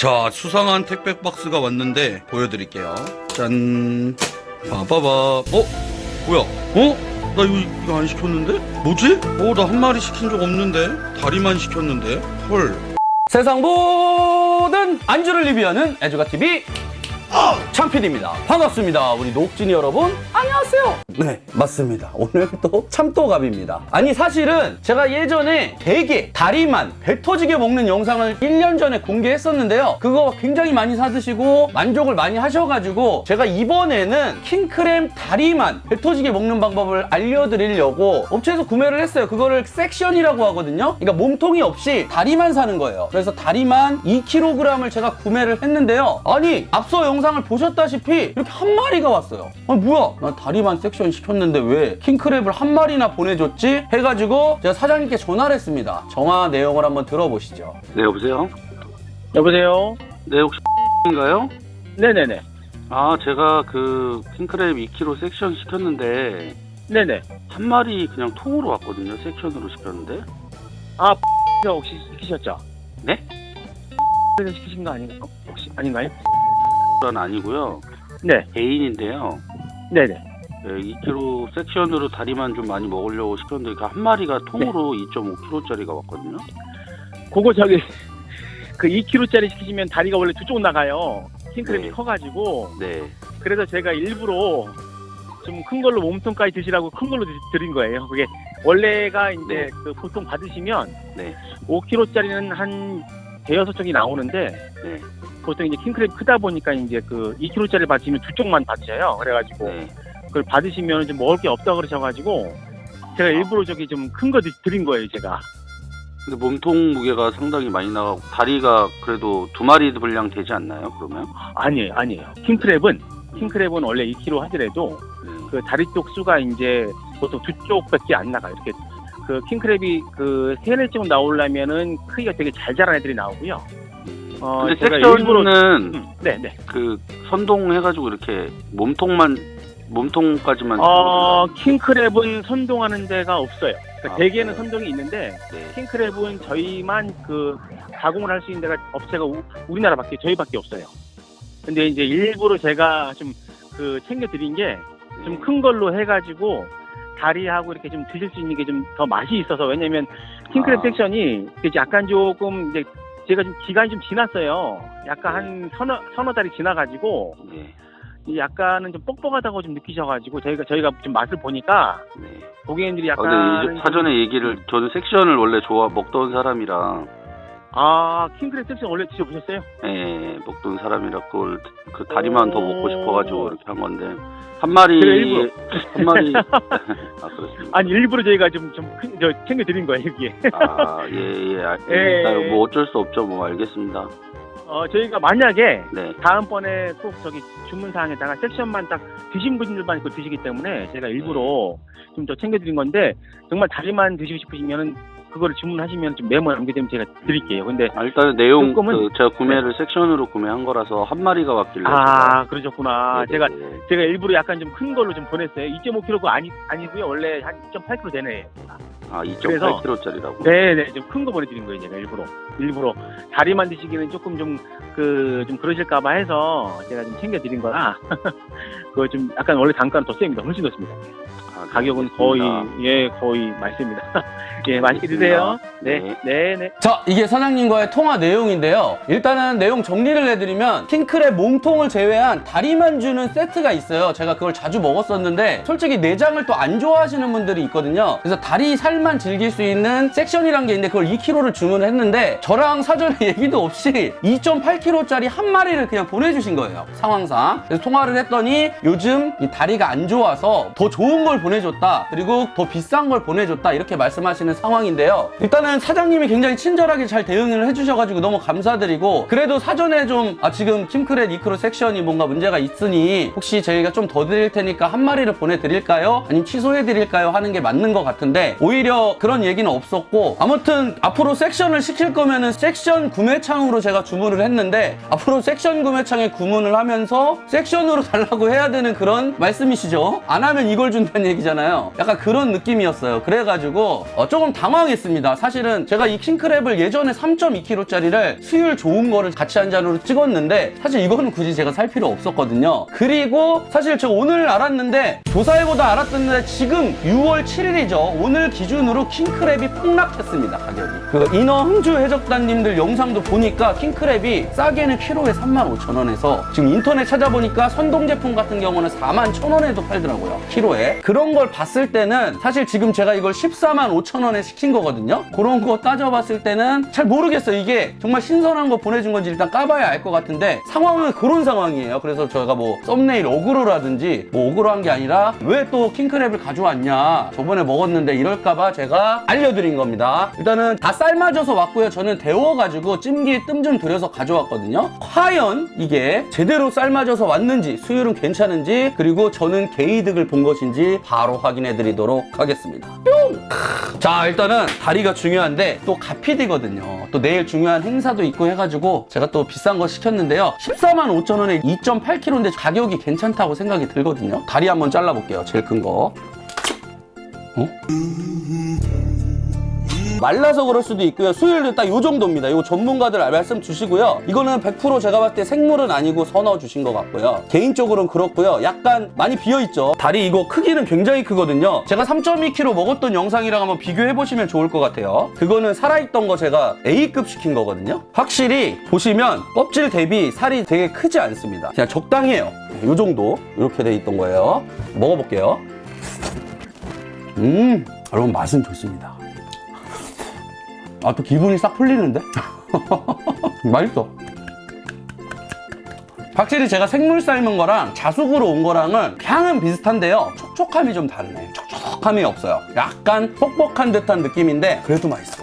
자, 수상한 택배 박스가 왔는데 보여드릴게요. 짠. 봐봐봐. 어? 뭐야? 어? 나 이거, 이거 안 시켰는데? 뭐지? 어, 나 한 마리 시킨 적 없는데? 다리만 시켰는데? 헐. 세상 모든 안주를 리뷰하는 애주가TV 참PD입니다. 반갑습니다. 우리 녹진이 여러분, 안녕하세요. 네, 맞습니다. 오늘도 참또갑입니다. 아니, 사실은 제가 예전에 되게 다리만 배 터지게 먹는 영상을 1년 전에 공개했었는데요. 그거 굉장히 많이 사드시고 만족을 많이 하셔가지고 제가 이번에는 킹크램 다리만 배 터지게 먹는 방법을 알려드리려고 업체에서 구매를 했어요. 그거를 섹션이라고 하거든요. 그러니까 몸통이 없이 다리만 사는 거예요. 그래서 다리만 2kg을 제가 구매를 했는데요. 아니, 앞서 영상 을 보셨다시피 이렇게 한 마리가 왔어요. 아니, 뭐야? 나 다리만 섹션 시켰는데 왜 킹크랩을 한 마리나 보내줬지? 해가지고 제가 사장님께 전화를 했습니다. 정화 내용을 한번 들어보시죠. 네, 여보세요? 여보세요? 네, 혹시 인가요? 네네네. 아, 제가 그 킹크랩 2kg 섹션 시켰는데 네네. 한 마리 그냥 통으로 왔거든요. 섹션으로 시켰는데. 아, 저 혹시 시키셨죠? 네? 시키신 거 아닌가요? 혹시 아닌가요? 건 아니고요. 네. 개인인데요. 네네. 네, 2kg 섹션으로 다리만 좀 많이 먹으려고 시켰는데 그한 마리가 통으로 2.5kg짜리가 왔거든요. 그거 저기 그 2kg짜리 시키시면 다리가 원래 두 쪽 나가요. 킹크랩이 네. 커가지고 네. 그래서 제가 일부러 좀 큰 걸로 몸통까지 드시라고 큰 걸로 드- 드린 거예요. 그게 원래가 이제 네. 그 보통 받으시면 네. 5kg짜리는 한 대여섯 쪽이 나오는데 네. 보통 이제 킹크랩 크다 보니까 이제 그 2kg짜리 받으시면 두 쪽만 받으셔요. 그래가지고 네. 그걸 받으시면 좀 먹을 게 없다 그러셔가지고 제가 일부러 저기 좀 큰 거 드린 거예요 제가 근데 몸통 무게가 상당히 많이 나가고 다리가 그래도 두 마리 분량 되지 않나요? 그러면? 아니에요 아니에요 킹크랩은 킹크랩은 원래 2kg 하더라도 네. 그 다리 쪽 수가 이제 보통 두 쪽밖에 안 나가 요 이렇게 그 킹크랩이 그 세네쯤 나오려면은 크기가 되게 잘 자란 애들이 나오고요 어, 근데 제가 섹션은 음, 네 네 그 선동 해가지고 이렇게 몸통만 몸통까지만 어 킹크랩은 선동하는 데가 없어요 그러니까 아, 대개는 그래요? 선동이 있는데 네. 킹크랩은 저희만 그 가공을 할 수 있는 데가 업체가 우, 우리나라밖에 저희밖에 없어요. 근데 이제 일부러 제가 좀 그 챙겨 드린 게 좀 큰 걸로 해가지고 다리하고 이렇게 좀 드실 수 있는 게 좀 더 맛이 있어서 왜냐면 킹크랩 아. 섹션이 약간 조금 이제 제가 좀 기간이 좀 지났어요. 약간 한 서너 서너 달이 지나가지고 네. 이 약간은 좀 뻑뻑하다고 좀 느끼셔가지고 저희가 저희가 좀 맛을 보니까 네. 고객님들이 아, 약간 근데 이제 사전에 얘기를 저는 섹션을 원래 좋아 먹던 사람이라 아 킹크랩 섹션 원래 드셔보셨어요? 예, 먹던 사람이라 그걸 그 다리만 더 오. 먹고 싶어가지고 이렇게 한 건데 한 마리 일부러. 한 마리 아 그렇습니다. 아니 일부러 저희가 좀좀저 챙겨 드린 거예요 여기에. 아예예 알겠습니다. 예. 뭐 어쩔 수 없죠 뭐 알겠습니다. 어 저희가 만약에 네. 다음번에 꼭 저기 주문 사항에다가 섹션만 딱 드신 분들만 그 드시기 때문에 제가 일부러 좀 더 챙겨 드린 건데 정말 다리만 드시고 싶으시면은 그거를 주문하시면 좀 메모 남겨두면 제가 드릴게요. 근데 아, 일단은 내용 조금은- 그 제가 구매를 섹션으로 구매한 거라서 한 마리가 왔길래 아 그러셨구나. 제가 제가 네네네. 제가 일부러 약간 좀 큰 걸로 좀 보냈어요. 2.5kg 아니 아니고요. 원래 한 2.8kg 되네. 아 그래서- 2.8kg짜리라고. 네네 좀 큰 거 보내드린 거예요 제가 일부러 일부러 다리 만 드시기는 조금 좀 그 좀 그러실까봐 해서 제가 좀 챙겨드린 거라 그거 좀 약간 원래 단가는 더 셉니다 훨씬 더 셉니다 아, 네, 가격은. 거의 예 거의 맛있습니다 예 맛있게 드세요 네. 네 네 네 자, 이게 사장님과의 통화 내용인데요. 일단은 내용 정리를 해드리면 킹크랩 몸통을 제외한 다리만 주는 세트가 있어요. 제가 그걸 자주 먹었었는데 솔직히 내장을 또 안 좋아하시는 분들이 있거든요. 그래서 다리 살만 즐길 수 있는 섹션이란 게 있는데 그걸 2kg를 주문을 했는데 저랑 사전에 얘기도 없이 2.8kg짜리 한 마리를 그냥 보내주신 거예요. 상황상. 그래서 통화를 했더니 요즘 이 다리가 안 좋아서 더 좋은 걸 보내 줬다. 그리고 더 비싼 걸 보내줬다. 이렇게 말씀하시는 상황인데요. 일단은 사장님이 굉장히 친절하게 잘 대응을 해주셔가지고 너무 감사드리고 그래도 사전에 좀 아, 지금 킴크렛 이크로 섹션이 뭔가 문제가 있으니 혹시 저희가 좀 더 드릴 테니까 한 마리를 보내드릴까요? 아니면 취소해드릴까요? 하는 게 맞는 것 같은데 오히려 그런 얘기는 없었고 아무튼 앞으로 섹션을 시킬 거면은 섹션 구매창으로 제가 주문을 했는데 앞으로 섹션 구매창에 구문을 하면서 섹션으로 달라고 해야 되는 그런 말씀이시죠? 안 하면 이걸 준다는 얘기 킹크랩이잖아요. 약간 그런 느낌이었어요. 그래가지고 어, 조금 당황했습니다. 사실은 제가 이 킹크랩을 예전에 3.2kg짜리를 수율 좋은 거를 같이 한 잔으로 찍었는데 사실 이거는 굳이 제가 살 필요 없었거든요. 그리고 사실 제가 오늘 알았는데 조사해보다 알았는데 지금 6월 7일이죠. 오늘 기준으로 킹크랩이 폭락했습니다. 가격이. 그 인어 흥주 해적단님들 영상도 보니까 킹크랩이 싸게는 키로에 35,000원에서 지금 인터넷 찾아보니까 선동 제품 같은 경우는 41,000원에도 팔더라고요. 키로에. 그런 걸 봤을 때는 사실 지금 제가 이걸 14만 5천 원에 시킨 거거든요. 그런 거 따져봤을 때는 잘 모르겠어요. 이게 정말 신선한 거 보내준 건지 일단 까봐야 알 것 같은데 상황은 그런 상황이에요. 그래서 저희가 뭐 썸네일 어그로라든지 뭐 어그로한 게 아니라 왜 또 킹크랩을 가져왔냐. 저번에 먹었는데 이럴까봐 제가 알려드린 겁니다. 일단은 다 삶아져서 왔고요. 저는 데워가지고 찜기에 뜸 좀 들여서 가져왔거든요. 과연 이게 제대로 삶아져서 왔는지 수율은 괜찮은지 그리고 저는 게이득을 본 것인지 바로 확인해 드리도록 하겠습니다. 뿅! 자 일단은 다리가 중요한데 또 가피디거든요. 또 내일 중요한 행사도 있고 해가지고 제가 또 비싼 거 시켰는데요. 14만 5천 원에 2.8kg인데 가격이 괜찮다고 생각이 들거든요. 다리 한번 잘라볼게요. 제일 큰 거. 어? 말라서 그럴 수도 있고요. 수율도 딱 요 정도입니다. 이거 전문가들 말씀 주시고요. 이거는 100% 제가 봤을 때 생물은 아니고 선어 주신 것 같고요. 개인적으로는 그렇고요. 약간 많이 비어있죠. 다리 이거 크기는 굉장히 크거든요. 제가 3.2kg 먹었던 영상이랑 한번 비교해보시면 좋을 것 같아요. 그거는 살아있던 거 제가 A급 시킨 거거든요. 확실히 보시면 껍질 대비 살이 되게 크지 않습니다. 그냥 적당해요. 요 정도 이렇게 돼 있던 거예요. 먹어볼게요. 음, 여러분 맛은 좋습니다. 아, 또 기분이 싹 풀리는데? 맛있어. 확실히 제가 생물 삶은 거랑 자숙으로 온 거랑은 향은 비슷한데요. 촉촉함이 좀 다르네. 촉촉함이 없어요. 약간 뻑뻑한 듯한 느낌인데 그래도 맛있어.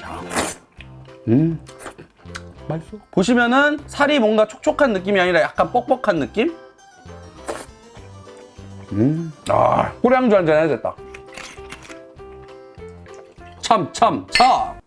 자, 음, 맛있어. 보시면은 살이 뭔가 촉촉한 느낌이 아니라 약간 뻑뻑한 느낌? 음, 아, 꼬량주 한잔 해야 겠다. 참, 참, 참!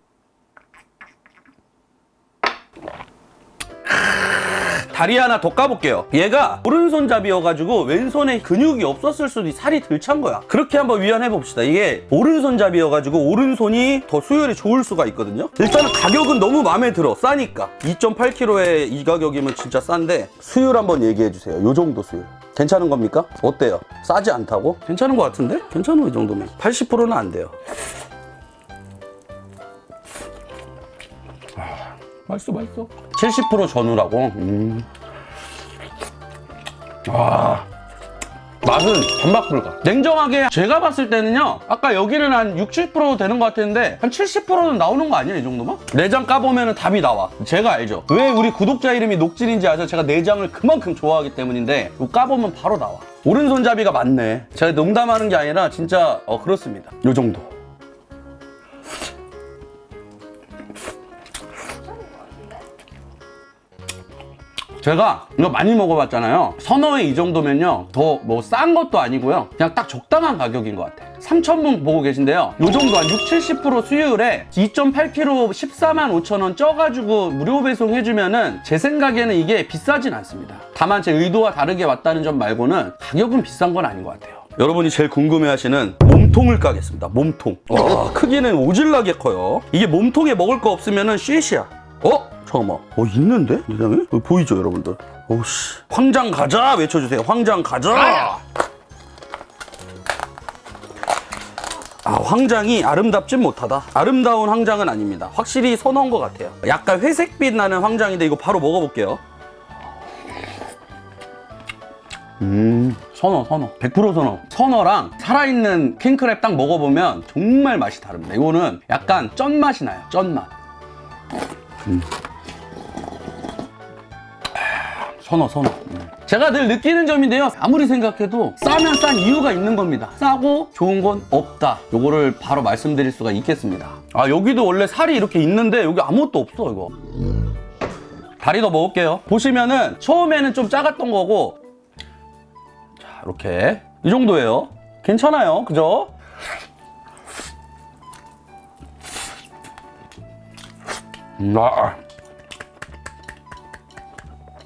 다리 하나 더 까볼게요. 얘가 오른손잡이여가지고 왼손에 근육이 없었을 수도 있- 살이 덜 찬 거야. 그렇게 한번 위안해 봅시다. 이게 오른손잡이여가지고 오른손이 더 수율이 좋을 수가 있거든요. 일단은 가격은 너무 마음에 들어. 싸니까. 2.8kg에 이 가격이면 진짜 싼데 수율 한번 얘기해 주세요. 요 정도 수율. 괜찮은 겁니까? 어때요? 싸지 않다고? 괜찮은 것 같은데? 괜찮아 이 정도면. 80%는 안 돼요. 맛있어 맛있어. 70% 전후라고? 음. 아 맛은 반박 불가. 냉정하게 제가 봤을 때는요 아까 여기는 한 6, 7% 되는 것 같았는데 한 70%는 나오는 거 아니야 이 정도면? 내장 까보면 답이 나와. 제가 알죠. 왜 우리 구독자 이름이 녹진인지 아죠? 제가 내장을 그만큼 좋아하기 때문인데 까보면 바로 나와. 오른손잡이가 맞네. 제가 농담하는 게 아니라 진짜 어 그렇습니다. 요 정도 제가 이거 많이 먹어봤잖아요. 선어에 이 정도면요. 더 뭐 싼 것도 아니고요. 그냥 딱 적당한 가격인 것 같아요. 3,000분 보고 계신데요. 요 정도 한 6, 70% 수율에 2.8kg 14만 5천 원 쪄가지고 무료 배송해주면은 제 생각에는 이게 비싸진 않습니다. 다만 제 의도와 다르게 왔다는 점 말고는 가격은 비싼 건 아닌 것 같아요. 여러분이 제일 궁금해하시는 몸통을 까겠습니다. 몸통. 와, 크기는 오질나게 커요. 이게 몸통에 먹을 거 없으면 은 쉐시야. 어? 잠깐만. 어, 있는데? 내장에? 어, 보이죠, 여러분들? 오씨. 황장 가자! 외쳐주세요. 황장 가자! 아, 황장이 아름답진 못하다. 아름다운 황장은 아닙니다. 확실히 선어인 것 같아요. 약간 회색빛 나는 황장인데 이거 바로 먹어볼게요. 음, 선어, 선어. 100% 선어. 선어랑 살아있는 킹크랩 딱 먹어보면 정말 맛이 다릅니다. 이거는 약간 쩐 맛이 나요. 쩐 맛. 선어 선어 제가 늘 느끼는 점인데요. 아무리 생각해도 싸면 싼 이유가 있는 겁니다. 싸고 좋은 건 없다. 요거를 바로 말씀드릴 수가 있겠습니다. 아 여기도 원래 살이 이렇게 있는데 여기 아무것도 없어 이거. 다리 더 먹을게요. 보시면은 처음에는 좀 작았던 거고. 자 이렇게. 이 정도예요. 괜찮아요. 그죠? 음,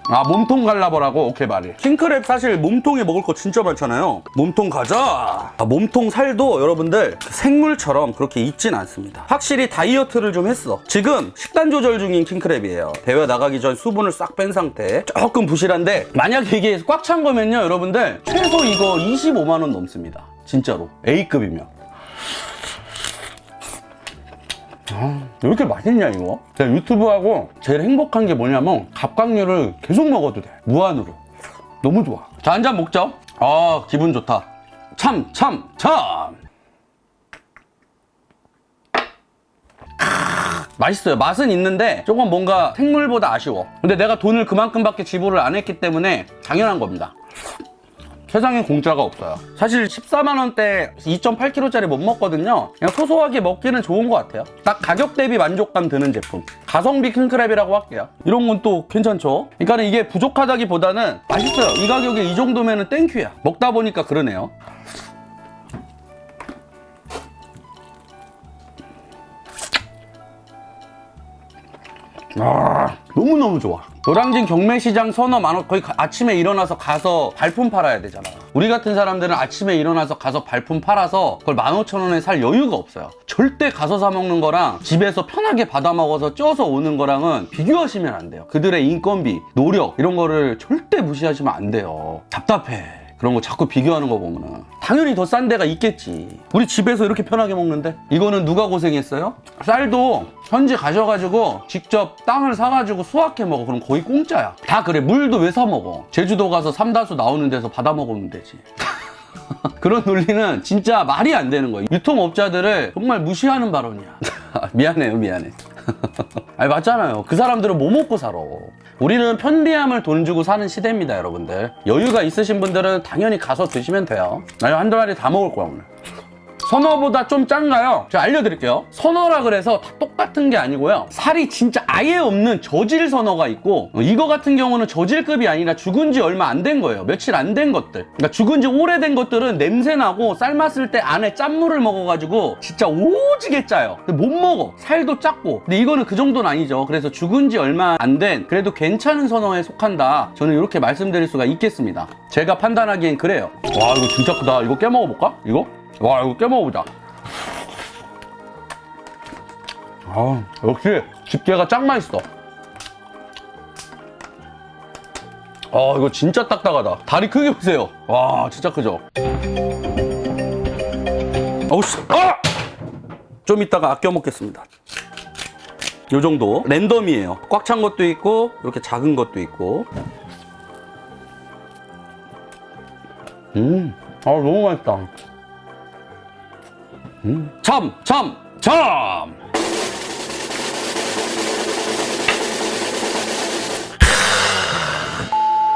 아. 아 몸통 갈라버라고? 오케이 말이. 킹크랩 사실 몸통에 먹을 거 진짜 많잖아요. 몸통 가자! 아, 몸통 살도 여러분들 생물처럼 그렇게 있진 않습니다. 확실히 다이어트를 좀 했어. 지금 식단 조절 중인 킹크랩이에요. 대회 나가기 전 수분을 싹 뺀 상태. 조금 부실한데 만약에 이게 꽉 찬 거면요 여러분들 최소 이거 25만 원 넘습니다. 진짜로. A급이면 왜 이렇게 맛있냐 이거? 제가 유튜브하고 제일 행복한 게 뭐냐면 갑각류를 계속 먹어도 돼 무한으로. 너무 좋아. 자 한 잔 먹죠 아 기분 좋다. 참 참 참! 맛있어요. 맛은 있는데 조금 뭔가 생물보다 아쉬워. 근데 내가 돈을 그만큼밖에 지불을 안 했기 때문에 당연한 겁니다 세상에 공짜가 없어요. 사실 14만 원대 2.8kg짜리 못 먹거든요. 그냥 소소하게 먹기는 좋은 것 같아요. 딱 가격 대비 만족감 드는 제품. 가성비 킹크랩이라고 할게요. 이런 건 또 괜찮죠? 그러니까 이게 부족하다기보다는 맛있어요. 이 가격에 이 정도면 땡큐야. 먹다 보니까 그러네요. 아, 너무너무 좋아. 노량진 경매시장 서너 만원, 거의 가- 아침에 일어나서 가서 발품 팔아야 되잖아. 우리 같은 사람들은 아침에 일어나서 가서 발품 팔아서 그걸 15,000원에 살 여유가 없어요. 절대 가서 사 먹는 거랑 집에서 편하게 받아 먹어서 쪄서 오는 거랑은 비교하시면 안 돼요. 그들의 인건비, 노력, 이런 거를 절대 무시하시면 안 돼요. 답답해. 그런 거 자꾸 비교하는 거 보면은 당연히 더 싼 데가 있겠지. 우리 집에서 이렇게 편하게 먹는데 이거는 누가 고생했어요? 쌀도 현지 가셔가지고 직접 땅을 사가지고 수확해 먹어. 그럼 거의 공짜야. 다 그래. 물도 왜 사 먹어? 제주도 가서 삼다수 나오는 데서 받아 먹으면 되지. 그런 논리는 진짜 말이 안 되는 거예요. 유통업자들을 정말 무시하는 발언이야. 미안해요, 미안해. 아니, 맞잖아요. 그 사람들은 뭐 먹고 살아. 우리는 편리함을 돈 주고 사는 시대입니다, 여러분들. 여유가 있으신 분들은 당연히 가서 드시면 돼요. 나 이거 한두 마리 다 먹을 거야, 오늘. 선어보다 좀 짠가요? 제가 알려드릴게요. 선어라 그래서 다 똑같은 게 아니고요. 살이 진짜 아예 없는 저질 선어가 있고 어, 이거 같은 경우는 저질급이 아니라 죽은 지 얼마 안 된 거예요. 며칠 안 된 것들. 그러니까 죽은 지 오래된 것들은 냄새 나고 삶았을 때 안에 짠물을 먹어가지고 진짜 오지게 짜요. 못 먹어. 살도 작고. 근데 이거는 그 정도는 아니죠. 그래서 죽은 지 얼마 안 된 그래도 괜찮은 선어에 속한다. 저는 이렇게 말씀드릴 수가 있겠습니다. 제가 판단하기엔 그래요. 와 이거 진짜 크다. 이거 깨 먹어볼까? 이거? 와 이거 깨 먹어보자. 아 역시 집게가 짱 맛있어. 아 이거 진짜 딱딱하다. 다리 크기 보세요. 와 진짜 크죠. 어우씨. 아! 좀 이따가 아껴 먹겠습니다. 요 정도 랜덤이에요. 꽉 찬 것도 있고 이렇게 작은 것도 있고. 음, 아 너무 맛있다. 음. 참, 참, 참.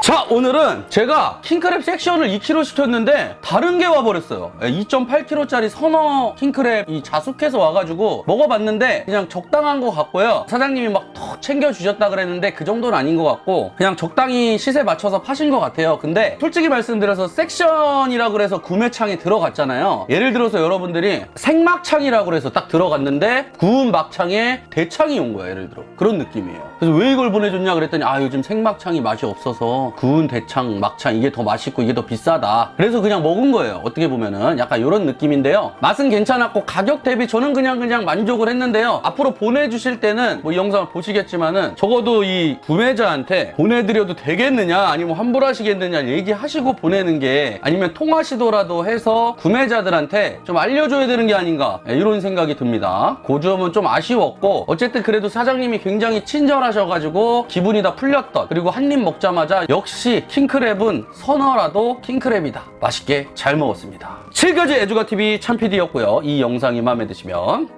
자 오늘은 제가 킹크랩 섹션을 2kg 시켰는데 다른 게 와버렸어요 2.8kg짜리 선어 킹크랩 이 자숙해서 와가지고 먹어봤는데 그냥 적당한 것 같고요 사장님이 막 더 챙겨주셨다 그랬는데 그 정도는 아닌 것 같고 그냥 적당히 시세 맞춰서 파신 것 같아요. 근데 솔직히 말씀드려서 섹션이라 그래서 구매창에 들어갔잖아요. 예를 들어서 여러분들이 생막창이라고 그래서 딱 들어갔는데 구운 막창에 대창이 온 거예요 예를 들어. 그런 느낌이에요. 그래서 왜 이걸 보내줬냐 그랬더니 아 요즘 생막창이 맛이 없어서 구운 대창 막창 이게 더 맛있고 이게 더 비싸다. 그래서 그냥 먹은 거예요. 어떻게 보면은 약간 이런 느낌인데요. 맛은 괜찮았고 가격 대비 저는 그냥 그냥 만족을 했는데요. 앞으로 보내주실 때는 뭐 이 영상을 보시 겠지만은 적어도 이 구매자한테 보내드려도 되겠느냐 아니면 환불하시겠느냐 얘기하시고 보내는 게 아니면 통화 시도라도 해서 구매자들한테 좀 알려줘야 되는 게 아닌가 예, 이런 생각이 듭니다. 그 점은 좀 아쉬웠고 어쨌든 그래도 사장님이 굉장히 친절하셔가지고 기분이 다 풀렸던 그리고 한 입 먹자마자 역시 킹크랩은 선어라도 킹크랩이다. 맛있게 잘 먹었습니다. 지금까지 애주가TV 참PD였고요. 이 영상이 마음에 드시면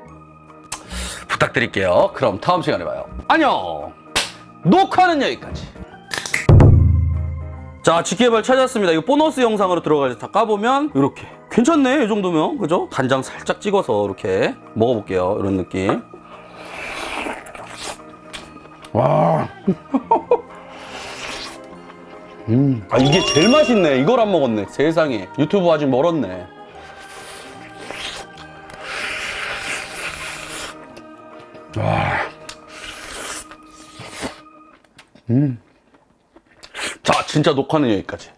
부탁드릴게요 그럼 다음 시간에 봐요 안녕 녹화는 여기까지 자, 직계발 찾았습니다. 이거 보너스 영상으로 들어가서 다 까보면 이렇게 괜찮네. 이 정도면 그죠? 간장 살짝 찍어서 이렇게 먹어볼게요. 이런 느낌. 와. 음. 아 이게 제일 맛있네. 이걸 안 먹었네. 세상에. 유튜브 아직 멀었네. 와. 음. 자, 진짜 녹화는 여기까지.